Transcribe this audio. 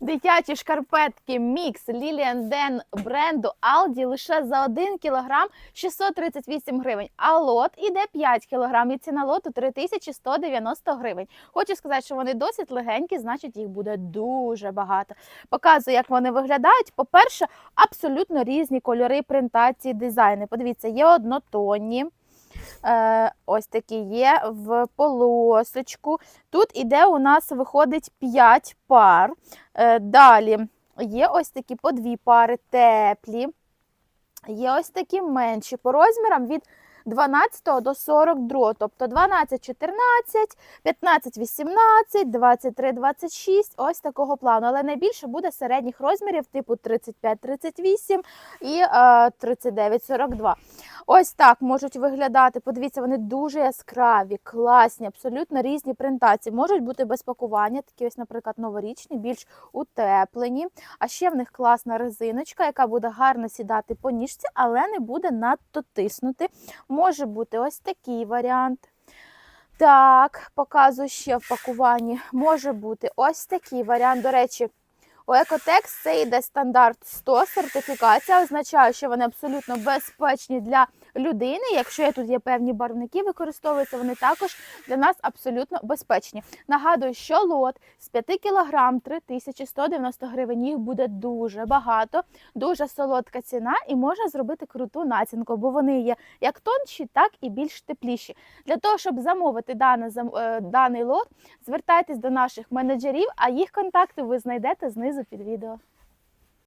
Дитячі шкарпетки Мікс Den бренду Aldi лише за 1 кг 638 гривень. А лот іде 5 кг і ціна лоту 3190 гривень. Хочу сказати, що вони досить легенькі, значить їх буде дуже багато. Показую, як вони виглядають. По-перше, абсолютно різні кольори, принтації, дизайни. Подивіться, є однотонні. Е, ось такі є в полосочку. Тут іде у нас виходить 5 пар. Е, Далі є ось такі по дві пари теплі. Є ось такі менші по розмірам від 12 до 42, тобто 12, 14, 15, 18, 23, 26, ось такого плану. Але найбільше буде середніх розмірів, типу 35, 38 і е, 39, 42. Ось так можуть виглядати. Подивіться, вони дуже яскраві, класні, абсолютно різні принтації. Можуть бути без пакування, такі ось, наприклад, новорічні, більш утеплені. А ще в них класна резиночка, яка буде гарно сідати по ніжці, але не буде надто тиснути. Може бути ось такий варіант. Так, показую ще в пакуванні. Може бути ось такий варіант. До речі, у Екотекс це йде стандарт 100 сертифікація, означає, що вони абсолютно безпечні для людини. Якщо є тут є певні барвники, використовуються, вони також для нас абсолютно безпечні. Нагадую, що лот з 5 кг 3190 гривень. Їх буде дуже багато, дуже солодка ціна, і можна зробити круту націнку, бо вони є як тонші, так і більш тепліші. Для того, щоб замовити зам- е, даний лот, звертайтесь до наших менеджерів, а їх контакти ви знайдете знизу під відео.